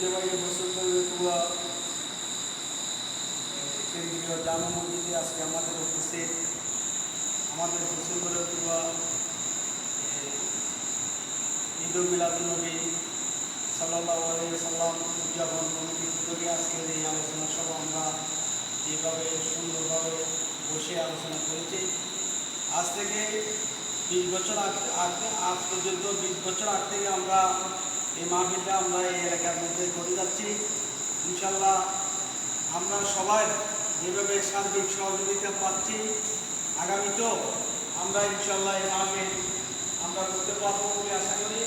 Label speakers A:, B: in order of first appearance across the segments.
A: ঐতিহ্যবাহী মুসলমানগুলো কেন্দ্রীয় জামা মসজিদে আজকে আমাদের উপস্থিত। আমাদের মুসলমানগুলো ঈদ মিলাদুলনবী সাল্লাহ উদযাপন কমিটির আজকের এই আলোচনা সভা আমরা যেভাবে সুন্দরভাবে বসে আলোচনা করেছি। আজ থেকে বিশ বছর আগ আগ আজ পর্যন্ত বিশ বছর আগ থেকে আমরা এই মাহফিলটা আমরা এই এলাকার মধ্যে করে যাচ্ছি। ইনশাল্লাহ আমরা সবাই যেভাবে সার্বিক সহযোগিতা পাচ্ছি, আগামীতেও আমরা ইনশাল্লাহ এই মাহফিল আমরা করতে পারব বলে আশা করি।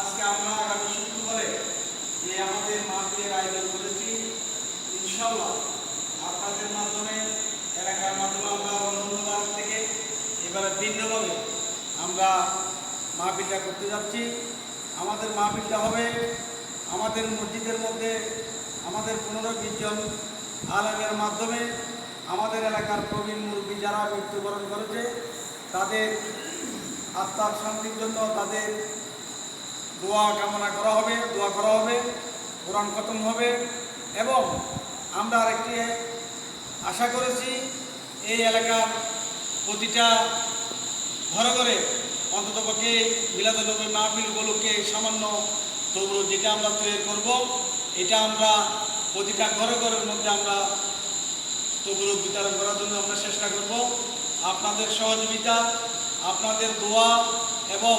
A: আজকে আমরা আগামী শুক্রবারে যে আমাদের মাহফিলের আয়োজন করেছি ইনশাল্লাহ আপনাদের মাধ্যমে, এলাকার মাধ্যমে আমরা অন্যবার থেকে এবারে ভিন্নভাবে আমরা মাহফিলটা করতে যাচ্ছি। আমাদের মাহফিলটা হবে আমাদের মসজিদের মধ্যে আমাদের পনেরো বিশ জন আলমের মাধ্যমে আমাদের এলাকার প্রবীণ মুরব্বী যারা মৃত্যুবরণ করেছে, তাদের আত্মার শান্তির জন্য তাদের দোয়া কামনা করা হবে, দোয়া করা হবে, কোরআন খতম হবে এবং আমরা আরেকটি আশা করেছি, এই এলাকার প্রতিটা ঘরে ঘরে অন্ততপক্ষে মিলাদুলনবী মাহফিলগুলোকে সামান্য তবু যেটা আমরা তৈরি করব, এটা আমরা প্রতিটা ঘরে ঘরের মধ্যে আমরা তবুর বিতরণ করার জন্য আমরা চেষ্টা করব। আপনাদের সহযোগিতা, আপনাদের দোয়া এবং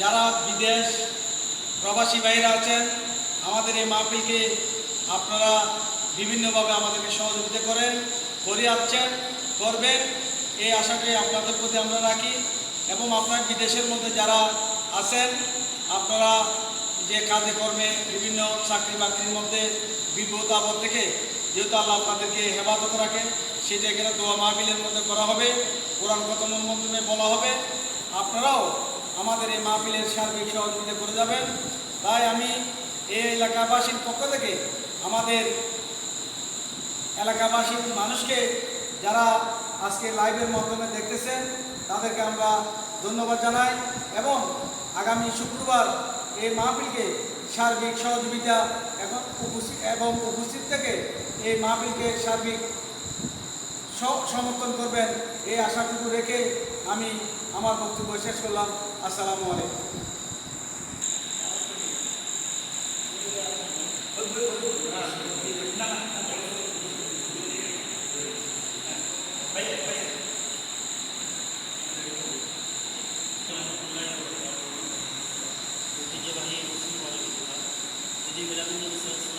A: যারা বিদেশ প্রবাসী বাইরে আছেন, আমাদের এই মাহফিলকে আপনারা বিভিন্নভাবে আমাদেরকে সহযোগিতা করেন করে আসছেন করবেন। এই আশাকে আপনাদের প্রতি আমরা রাখি। এবং আপনার বিদেশের মধ্যে যারা আছেন, আপনারা যে কাজে কর্মে বিভিন্ন চাকরি বাকরির মধ্যে বিপদ আপদ থেকে যেহেতু আল্লাহ আপনাদেরকে হেফাজত রাখেন, সেটা এখানে দোয়া মাহবিলের মধ্যে করা হবে, কোরআন কথমের মাধ্যমে বলা হবে। আপনারাও আমাদের এই মাহফিলের সার্বিক সহযোগিতা করে যাবেন। তাই আমি এই এলাকাবাসীর পক্ষ থেকে আমাদের এলাকাবাসীর মানুষকে যারা আজকে লাইভের মাধ্যমে দেখতেছেন তাদেরকে আমরা ধন্যবাদ জানাই এবং আগামী শুক্রবার এই মাহফিলকে সার্বিক সহযোগিতা এবং উপস্থিত এবং উপস্থিত থেকে এই মাহফিলকে সার্বিক সমর্থন করবেন এই আশাটুকু রেখে আমি আমার বক্তব্য শেষ করলাম। আসসালামু আলাইকুম।
B: যদি মিলাদুল ইসলাম মাহফিলের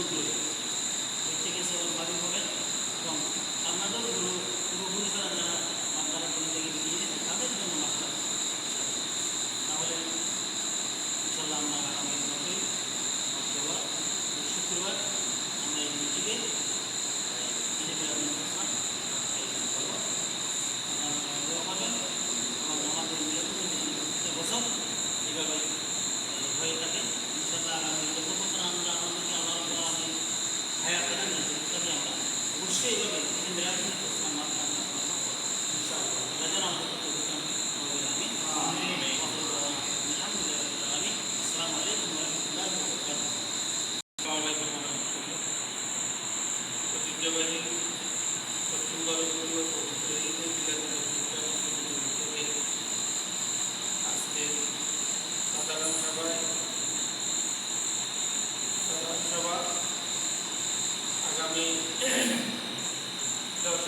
B: Thank you.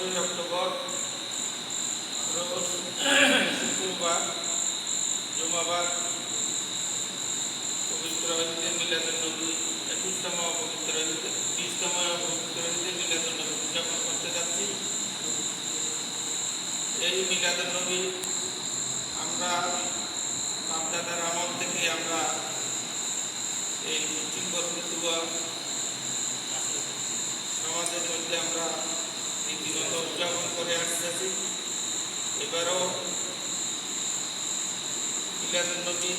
C: দশই অক্টোবর, রোজ শুক্রবার, জুমাবার, পবিত্র হইতে মিলাদুল নবী, একুশতম পবিত্র হইতে বিশতম পবিত্র হইতে মিলাদুল নবী উদযাপন করতে যাচ্ছি। এই মিলাদুল নবী আমরা বাপদাদার আমল থেকে আমরা এই ডিসেম্বর ফতুয়া সমাজের মধ্যে আমরা রীতিমতো উদযাপন করে আসতেছি। এবারও মিলাদুল নবী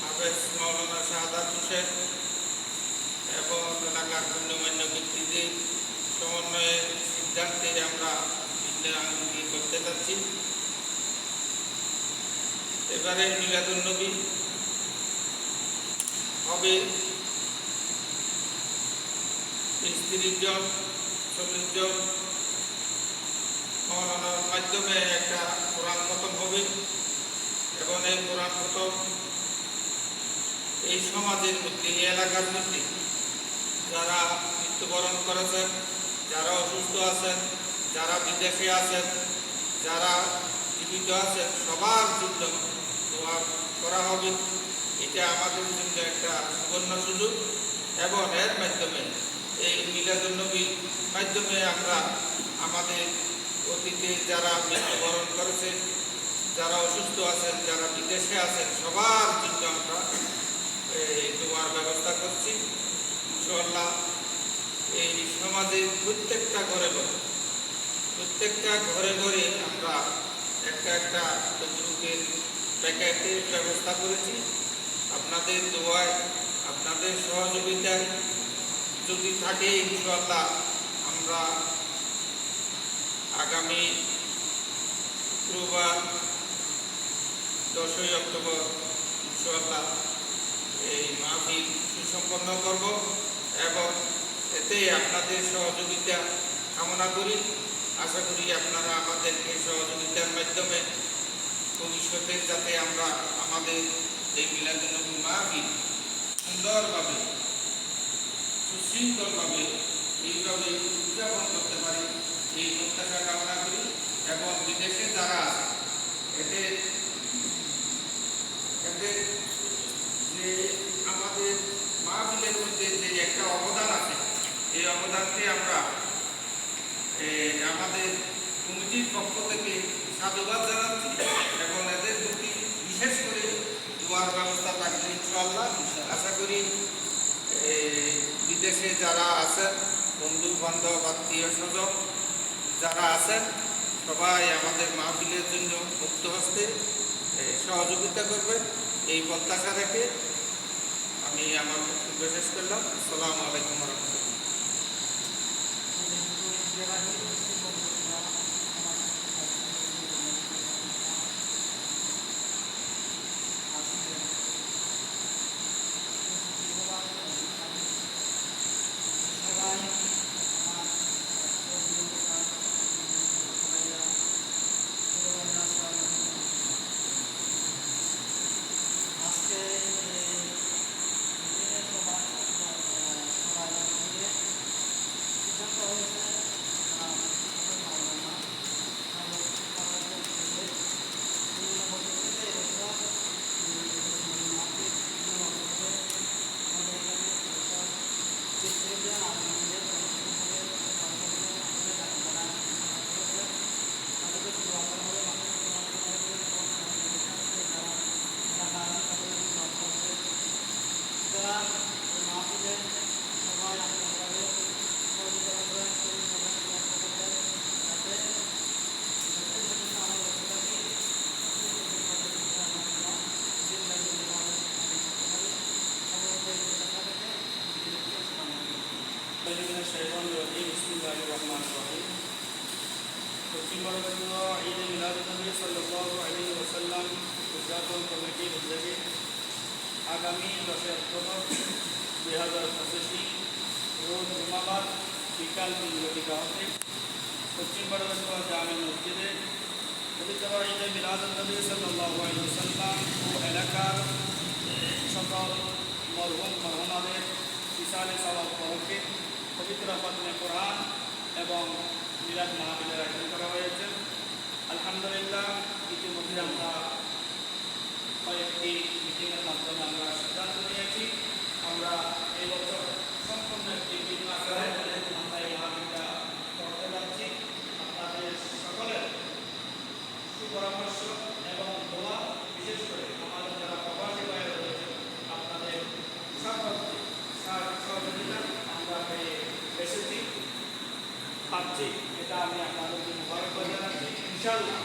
C: হাফেজ মাওলানা শাহাদাত হোসেন এবং এলাকার গণ্যমান্য ব্যক্তিদের সমন্বয়ে সিদ্ধান্তে আমরা বিদ্যাঙ্গি করতে যাচ্ছি। এবারে মিলাদুল নবী হবে তিরিশ চল্লিশ জন মৌলানার মাধ্যমে একটা কোরআন খতম হবে এবং এই কোরআন খতম এই সমাজের মধ্যে, এই এলাকার মধ্যে যারা মৃত্যুবরণ করেছেন, যারা অসুস্থ আছেন, যারা বিদেশে আছেন, যারা জীবিত আছেন, সবার জন্য দোয়া করা হবে। এটা আমাদের জন্য একটা সুবর্ণ সুযোগ এবং এর মাধ্যমে এই মিলাদুল নবীর মাধ্যমে আমরা আমাদের অতীতে যারা মৃত্যুবরণ করেছেন যারা অসুস্থ আছেন, যারা বিদেশে আছেন, সবার জন্য আমরা এই দোয়ার ব্যবস্থা করছি। ইনশাল্লাহ এই সমাজের প্রত্যেকটা ঘরে ঘরে, প্রত্যেকটা ঘরে ঘরে আমরা একটা একটা তদ্রুপের প্যাকেটের ব্যবস্থা করেছি। আপনাদের দোয়ায়, আপনাদের সহযোগিতায় যদি থাকে ইনশাল্লাহ আমরা আগামী শুক্রবার, দশই অক্টোবর ইনশাল্লাহ এই মাহফিল সুসম্পন্ন করব এবং এতে আপনাদের সহযোগিতা কামনা করি। আশা করি আপনারা আমাদেরকে সহযোগিতার মাধ্যমে ভবিষ্যতে যাতে আমরা আমাদের এই মিলাদুলনবী মাহফিল সুন্দরভাবে সুশৃঙ্খলভাবে এইভাবে উদযাপন করতে পারি, এই প্রত্যাশা কামনা করি। এবং বিদেশে যারা এতে এতে যে আমাদের মাহফিলের মধ্যে যে একটা অবদান আছে, এই অবদানকে আমরা আমাদের কমিটির পক্ষ থেকে সাধুবাদ জানাচ্ছি এবং এদের প্রতি বিশেষ করে দোয়ার ব্যবস্থা থাকবে ইনশাল্লাহ আশা করি এ, বিদেশে যারা আছেন বন্ধু বান্ধব আত্মীয় স্বজন যারা আছেন সবাই আমাদের মাহফিলের জন্য মুক্ত হস্তে সহযোগিতা করবে এই প্রত্যাশা রেখে আমি আমার বক্তব্য শেষ করলাম। আসসালামু আলাইকুম
D: 何? পশ্চিম ভারতীয় ঈদ মিলাদুলনবী সাল্লাল্লাহু আলাইহি ওয়াসাল্লাম উদযাপন কমিটির উদ্যোগে আগামী দশই অক্টোবর দুই হাজার পঁচিশে রোজ জুমাবাদ বিকাল তিন ঘটিকা হতে পশ্চিম ভারতীয় জামে মসজিদে পবিত্র ঈদে মিলাদুলনবী সাল্লাল্লাহু আলাইহি ওয়াসাল্লাম ও এলাকার সকল মরহুম মরহুমাদের বিশালে সবাব পরকে পবিত্র পত্নে কোরআন এবং মিলাদ মাহফিলের আয়োজন করা হয়েছে। আলহামদুলিল্লাহ, ইতিমধ্যে আমরা কয়েকটি মিটিংয়ের মাধ্যমে আমরা সিদ্ধান্ত নিয়েছি। আমরা এই বছর সম্পূর্ণ একটি ভিন্ন আকারে আমরা এই মাহফিলটা করতে যাচ্ছি আপনাদের সকলের সুপরামর্শ এবং দোয়া বিশেষ করে আমাদের যারা প্রবাসী বাইরে রয়েছে আপনাদের সাহায্য সহযোগিতা আমরা পেয়ে এসেছি পাচ্ছি এটা আমি আপনাদেরকে মুবারকবাদ জানাচ্ছি ইনশাল্লাহ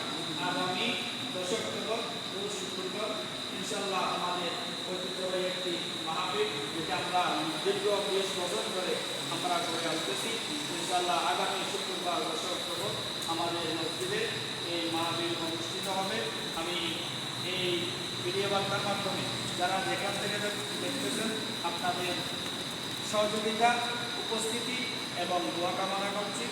D: আগামী দশ অক্টোবর রোজ শুক্রবার ইনশাল্লাহ আমাদের ঐতিহ্যবাহী একটি মাহফিল যেটা আমরা দীর্ঘ বিশ বছর ধরে আমরা করে আসতেছি ইনশাল্লাহ আগামী শুক্রবার দশ অক্টোবর আমাদের মসজিদে এই মাহফিল অনুষ্ঠিত হবে। আমি এই ভিডিও বার্তার মাধ্যমে যারা যেখান থেকে দেখতেছেন, আপনাদের সহযোগিতা, উপস্থিতি এবং দোয়া কামনা করছি।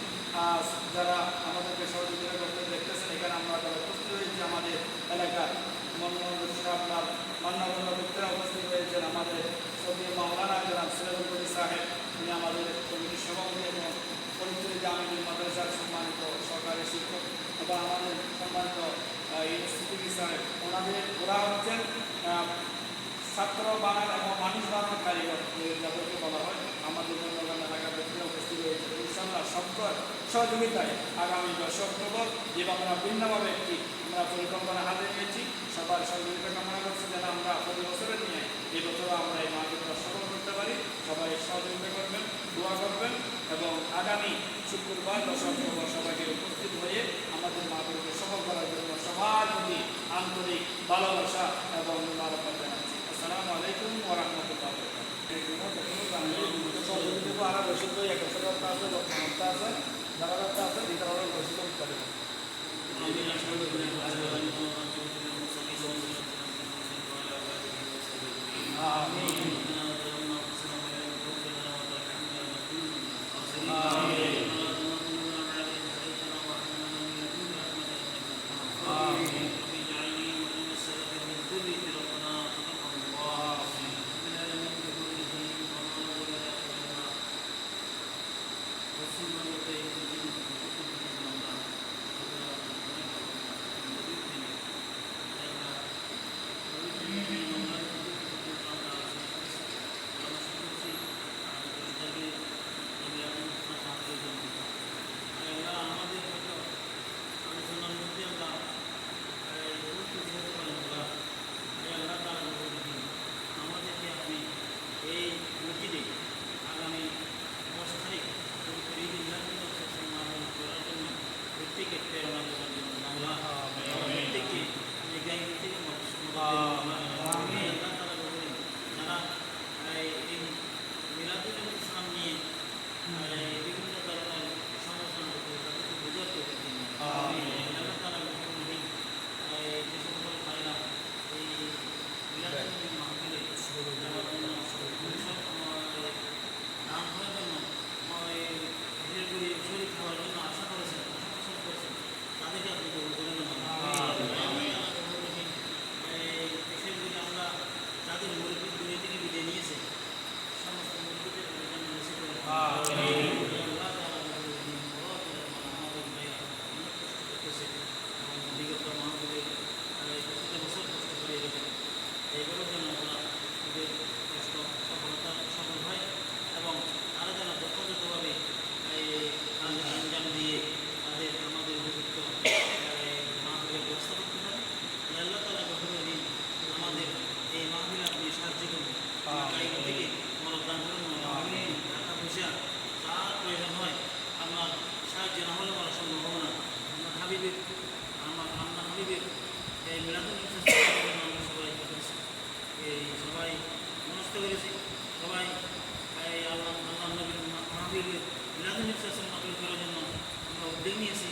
D: আর যারা আমাদেরকে সহযোগিতা করতে দেখতেছেন, এখানে আমরা যারা উপস্থিত হয়েছি, আমাদের এলাকার মনোরঞ্জন আপনার মান্নাবন্ধ ব্যক্তিরা উপস্থিত হয়েছেন, আমাদের সৌদি মাওলানা জনাব সিরাজুল সাহেব তিনি আমাদের কমিটির সভাপতি এবং পরিচয় জামিনুল মাদ্রাসার সম্মানিত সরকারি শিক্ষক এবং আমাদের সম্মানিত ইউনিভার্সিটি সাহেব। ওনাদের, ওরা হচ্ছেন ছাত্র বানান এবং মানুষ বানানোর কারিগর যাদেরকে বলা হয় আমাদের জন্য এলাকার ব্যক্তিরা উপস্থিত হয়েছে ইনশাল্লাহ সহযোগিতায় আগামী দশ অক্টোবর এবং আমরা ভিন্নভাবে একটি আমরা পরিকল্পনা হাতে নিয়েছি, সবার সহযোগিতা কামনা করছি যেন আমরা প্রতি বছরের নিয়ে এই আমরা এই মাহফিলটা সফল করতে পারি। সবাই সহযোগিতা করবেন, দোয়া করবেন এবং আগামী শুক্রবার দশ অক্টোবর সবাইকে উপস্থিত হয়ে আমাদের মাহফিলকে সফল করার জন্য সবার প্রতি আন্তরিক ভালোবাসা এবং মুবারকবাদ জানাচ্ছি। আসসালামু আলাইকুম ওয়া রাহমাতুল্লাহ সহযোগিতা আরও বেশি তো এক বছর আছে, বর্তমানটা আছে যারা আছে দিতে পারবে বেশি করতে
B: Thank you. মাহবিলের মিলাদুল ইসলাম মাহবিল করার জন্য আমরা উদ্যোগ নিয়েছি